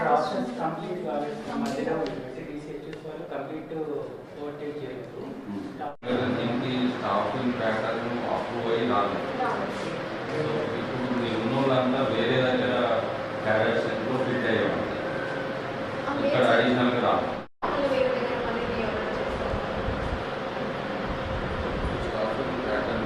Process complete కాలేదు. మధ్యలో DCHS వాళ్ళు కంప్లీట్ ఓవర్టేక్ చేయలేదు. దీనికి స్టాఫింగ్ ప్యాటర్న్ అప్రూవ్ అయ్యి రాలేదు. సో ఇప్పుడు మీ ఉన్నోళ్ళంతా వేరే దగ్గర క్యారియర్ సెంట్లో ఫిట్ అయ్యేవాళ్ళు. ఇక్కడ అడిషనల్గా రాదు ప్యాటర్న్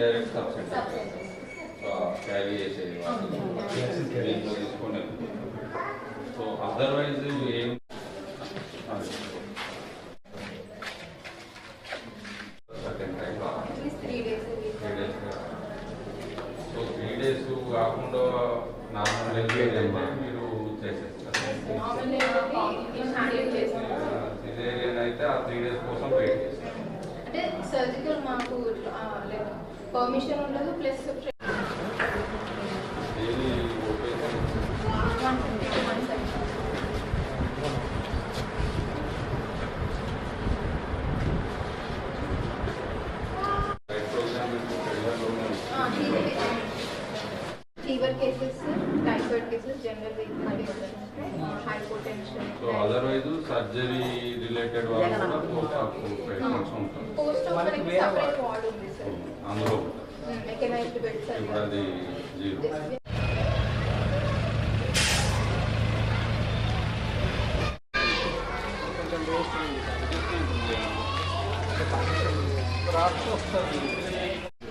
డైరెక్ట్ సబ్సిడీ క్యారీ చేసేది వాళ్ళు. దీంట్లో తీసుకొని సో అదర్వైజ్ ఏం సో త్రీ డేస్ కాకుండా నార్మల్ డెలివరీ అయితే ఆ త్రీ డేస్ కోసం వెయిట్ చేస్తారు అంటే సర్జికల్ మాకు లైక్ పర్మిషన్ ఉండదు plus daily open one fifty one seventy right so otherwise surgery related వాళ్ళు కూడా పోస్ట్ ఆఫ్ పేషెంట్స్ ఉంటారు. అందులో ఇప్పుడు అది జీరో.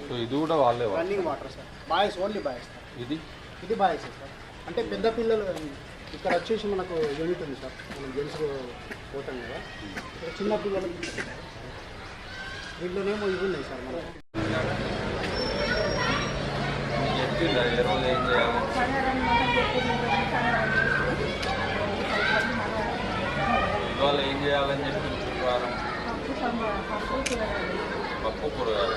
సో ఇది కూడా వాళ్ళే వాళ్ళు running water sir boys only boys sir ఇది? ఇది బాయ్స్ సార్ అంటే పెద్ద పిల్లలు ఇక్కడ వచ్చేసి మనకు యూనిట్ ఉంది సార్. మనం జెంట్స్ పోతాం కదా. ఇక్కడ చిన్న పిల్లలు వీళ్ళనేమో ఇవి ఉన్నాయి సార్ మనం ఏం చేయాలి ఇవాళ ఏం చేయాలని చెప్పి పప్పు కూరగాయలు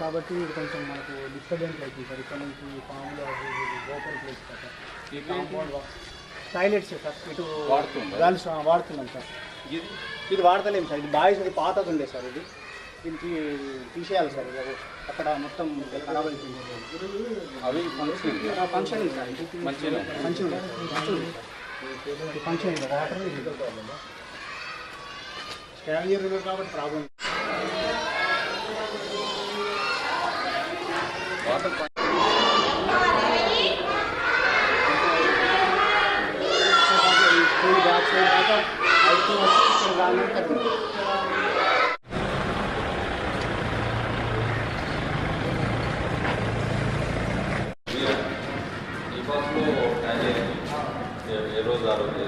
కాబట్టి ఇది కొంచెం మనకు డిస్టర్బెన్స్ అవుతుంది సార్. ఇక్కడ నుంచి ఫామ్లో open place compound toilets sir. ఇటు? గర్ల్స్ వాడుతున్నాం సార్. ఇది? ఇది వాడతలేము సార్. ఇది బాయ్స్ ఇది పాతది ఉండే సార్ ఇది. దీనికి తీసేయాలి సార్ అక్కడ మొత్తం ఖరాబ్ అయిపోయింది అవి function function sir. Function function function water కాబట్టి ప్రాబ్లం వాటర్ స్కూల్ బ్యాగ్స్ తర్వాత అయితే ఇక్కడ రానంటే ఈ బస్లో ట్యాగ్ చేయండి ఏ రోజు ఆ రోజు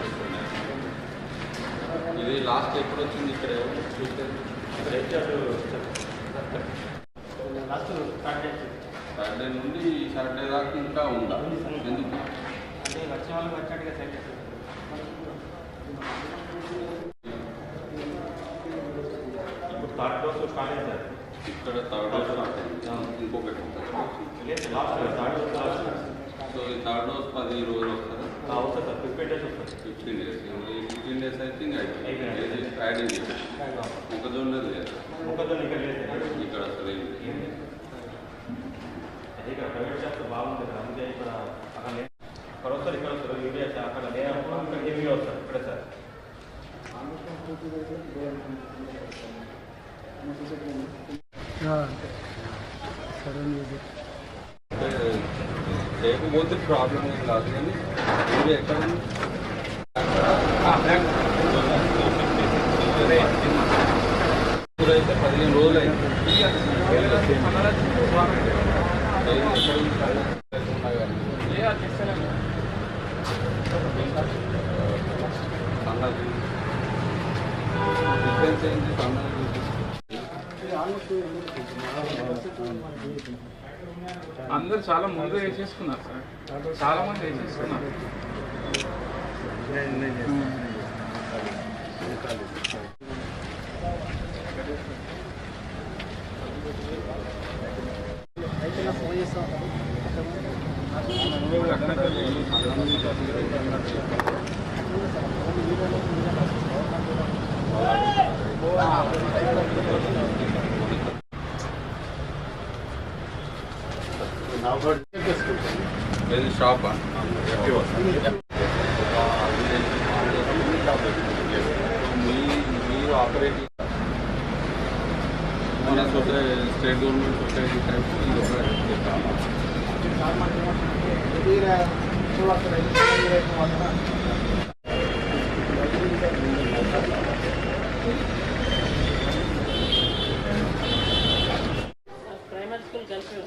చూస్తున్నాయి ఇది లాస్ట్ ఎప్పుడు వచ్చింది ఇక్కడ ఎవరు చూస్తే లాస్ట్ స్టార్ట్ సాటర్డే నుండి సాటర్డే దాకా ఇంకా ఉందా? ఎందుకు? అంటే వచ్చిన వాళ్ళకి వచ్చినట్టుగా సెట్ ఇప్పుడు థర్డ్ డోస్ అయింది. సార్ ఇక్కడ థర్డ్ డోస్ అయింది ఇంకొకటి సో ఈ థర్డ్ డోస్ పది రోజులు వస్తుందా? వస్తుంది సార్. ఫిఫ్టీన్ డేస్ వస్తుంది. Fifteen days. ఈ ఫిఫ్టీన్ డేస్ అయితే ఇంకా యాడింగ్ చేయాలి మొక్కజొన్న లేదు. ఒకరితో ఇక్కడ లేదు. ఇక్కడ అసలు ఇక్కడ ప్రైవేట్ షాప్స్ బాగుంది సార్ అందుకే ఇక్కడ అక్కడ లేదు అక్కడ వస్తారు ఇక్కడ వస్తారు యూరియా అక్కడ లేనప్పుడు అక్కడ హెవీ వస్తారు? సార్. లేకపోతే ప్రాబ్లం ఏం కాదు కానీ ఎక్కడ ఉంది? ఇప్పుడైతే పదిహేను రోజులు అయింది ఎక్కడ ఉంది? సన్నది డిఫరెన్స్ ఏంటి సన్నది అందరు చాలా ముందు వేసేసుకున్నారు సార్. చాలా మంది వేసేసుకున్నారు. ఇది షాపా మీరు ఆపరేట్ మన సొసై state government society type primary school కలిసి